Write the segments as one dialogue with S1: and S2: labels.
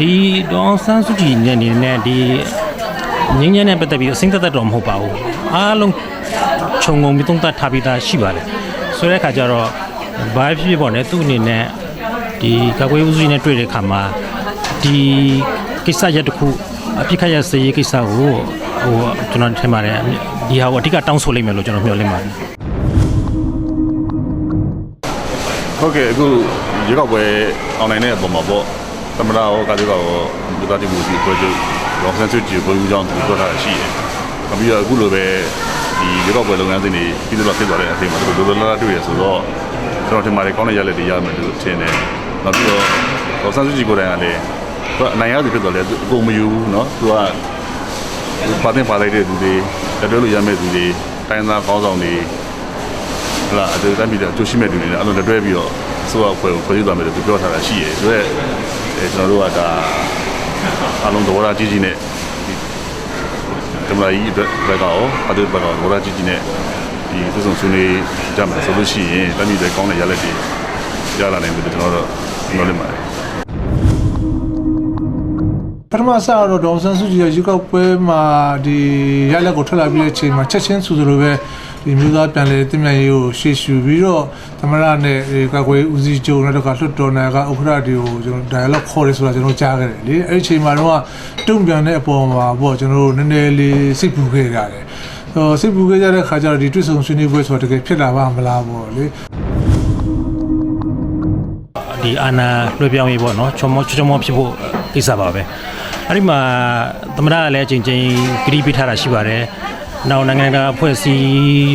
S1: ဒီဒေါအောင်ဆန်းစုကြည်နဲ့နေနဲ့ဒီငင်းငင်းနဲ့ပတ်သက်ပြီးအစိမ့်သက်သက်တော့မဟုတ်ပါဘူးအားလုံးခြုံငုံပြီးသုံးသပ်ထားပြီးသားရှိပါတယ်ဆိုတဲ့အခါကျတော့ဘာဖြစ်ဖြစ်ပေါ့လေသူ့အနေနဲ့ဒီကာကွယ်ဦးစီးနဲ့တွေ့တဲ့အခါမှာဒီကိစ္စရက်တစ်ခုအပြစ်ခတ်ရစေရေးကိစ္စကိုဟိုကျွန်တော်ထင်ပါတယ်ဒီဟာကိုအဓိကတောင်းဆိုလိမ့်မယ်လို့ကျွန်တော်မျှော်လင့်ပါတယ်
S2: ဟုတ်ကဲ့အခုရေကောက်ပွဲအွန်လိုင်းနဲ့အပေါ်မှာပေါ့ သမရရောကာဒီကောရောဒီတာတီမူစီပွဲချုပ်ရောဆန်ဆွတ်ကြီးဘုံဦးကြောင်းသူပြောထားတာရှိတယ်။နောက်ပြီးတော့အခုလိုပဲဒီရေကောက်ပွဲလုပ်ငန်းစဉ်တွေပြည်သူ့တော်ဖြစ်သွားတဲ့အချိန်မှာသူတို့လောလောတွေ့ရဆိုတော့ကျွန်တော်ထင်ပါတယ်ကောင်းတဲ့ရလက်တွေရမယ်လို့ထင်တယ်။နောက်ပြီးတော့ရောဆန်ဆွတ်ကြီးကိုယ်တိုင်ကလည်းသူကအနိုင်ရသူဖြစ်သွားတယ်သူအကုန်မယူဘူးเนาะသူကပါတင်ပါလိုက်တဲ့သူတွေတက်တွဲလို့ရမယ့်သူတွေတိုင်းသားကောင်းဆောင်တွေ ဟလာအဲ့ဒါတမ်းပြီးတော့အကျိုးရှိမဲ့လူတွေနဲ့အဲ့လိုလက်တွဲပြီးတော့ဆိုတော့ဖွဲ့ကိုဖွဲ့ယူသွားမယ်လို့သူပြောထားတာရှိရဲဆိုတော့ အဲကျွန်တော်တို့ကဒါအလုံးတော်ရာကြီးကြီးနဲ့ဒီကမ္ဘာကြီးအတွက်ဘက်ကောအဲ့ဒီဘက်ကောတော်ရာကြီးကြီးနဲ့ဒီသူဆောင်ဆွေးနွေးကြမှာဆိုလို့ရှိရင်တမ်းပြီးတဲ့ကောင်းတဲ့ရလက်တွေရလာနိုင်ပြီကျွန်တော်တို့ပြောလိမ့်မယ်
S3: ပထမဆကတော့ဒေါအောင်ဆန်းစုကြည်ရဲ့ရွေးကောက်ပွဲမှာဒီရလက်ကိုထွက်လာပြီးတဲ့အချိန်မှာချက်ချင်းဆိုသလိုပဲ ဒီမျိုးသားပြန်လည်တင်မြတ်ရေးကိုရှေ့ရှုပြီးတော့သမရနဲ့ဒီကာကွယ်ဦးစီးချုပ်နဲ့တော့ကလွတ်တော်နယ်ကဥက္ကဋ္ဌတွေကိုကျွန်တော် dialogue ခေါ်ရဲဆိုတာကျွန်တော်ကြားခဲ့တယ်လေအဲ့ဒီအချိန်မှာတော့တုံ့ပြန်တဲ့အပေါ်မှာပေါ့ကျွန်တော်တို့နည်းနည်းလေးစိတ်ပူခဲ့ရတယ်ဟိုစိတ်ပူခဲ့ကြတဲ့ခါကျတော့ဒီတွေ့ဆုံဆွေးနွေးပွဲဆိုတာတကယ်ဖြစ်လာပါမလားပေါ့လေ
S1: ဒီအာနာလွှဲပြောင်းရေးပေါ့နော်ချောမောချောမောဖြစ်ဖို့ကိစ္စပါပဲအဲ့ဒီမှာသမရကလည်းအချိန်ချင်းဂရီးပေးထားတာရှိပါတယ် နောက်နိုင်ငံတကာအဖွဲ့အစည်း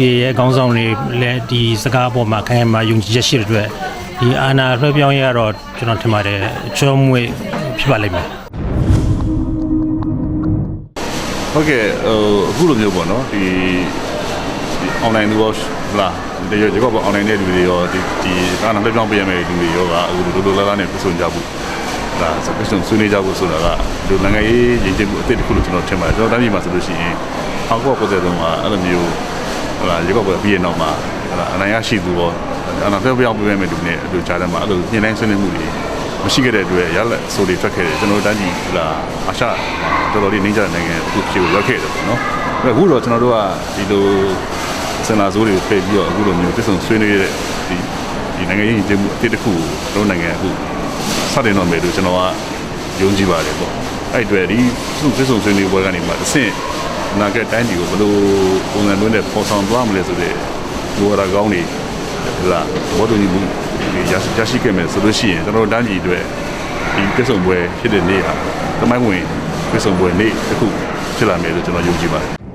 S1: တွေရဲ့ခေါင်းဆောင်တွေလည်းဒီစကားအပေါ်မှာခိုင်မာယုံကြည်ချက်ရှိတဲ့အတွက်ဒီအာနာလွှဲပြောင်းရေးကတော့ကျွန်တော်ထင်ပါတယ်ချောမွေဖြစ်ပါလိမ့်မယ်
S2: ဟုတ်ကဲ့ဟိုအခုလိုမျိုးပေါ့နော်ဒီဒီ online လို့လာဒီရောဒီကောပေါ့ online တဲ့လူတွေရောဒီဒီကာနာလက်ပြောင်းပေးရမယ့်လူတွေရောကအခုလိုလိုလာလာနဲ့ပြဆုံကြဖို့ဒါစပစ်ဆုံးဆွေးနွေးကြဖို့ဆိုတာကဒီနိုင်ငံရေးရည်ကြည်မှုအသစ်တစ်ခုလို့ကျွန်တော်ထင်ပါတယ်ကျွန်တော်တိုင်းပြည်မှာဆိုလို့ရှိရင် အောက်ကော90တုန်းကအဲ့လိုမျိုးဟလာရေကောပေါ့ပြီးရနောက်မှာဟလာအနိုင်ရရှိသူရောအနာပြောင်းပေးရမယ့်လူတွေနဲ့အတူကြားထဲမှာအဲ့လိုညှိနှိုင်းဆွေးနွေးမှုတွေမရှိခဲ့တဲ့အတွက်ရလက်ဆိုတွေထွက်ခဲ့တယ်ကျွန်တော်တို့တိုင်းပြည်ဟလာအာရှတော်တော်လေးနှိမ့်ကြတဲ့နိုင်ငံအခုဖြစ်ကိုရောက်ခဲ့တယ်ပေါ့နော်အခုတော့ကျွန်တော်တို့ကဒီလိုစင်လာစိုးတွေကိုဖယ်ပြီးတော့အခုလိုမျိုးပြဿနာဆွေးနွေးတဲ့ဒီဒီနိုင်ငံရေးညီမှုအတစ်တစ်ခုကိုတို့နိုင်ငံအခုစတင်တော့မယ်လို့ကျွန်တော်ကယုံကြည်ပါတယ်ပေါ့အဲ့အတွေဒီသူ့ပြဿနာဆွေးနွေးပွဲကနေမှတစ်ဆင့် အနာဂတ်တိုင်းပြည်ကိုဘယ်လိုပုံစံမျိုးနဲ့ပေါ်ဆောင်သွားမလဲဆိုတဲ့ဘူဝါဒကောင်းတွေလာဘောတူညီမှုဒီရရှိရရှိခဲ့မယ်ဆိုလို့ရှိရင်ကျွန်တော်တို့တိုင်းပြည်အတွက်ဒီပြဿနာပွဲဖြစ်တဲ့နေ့ဟာသမိုင်းဝင်ပြဿနာပွဲနေ့တစ်ခုဖြစ်လာမယ်လို့ကျွန်တော်ယုံကြည်ပါတယ်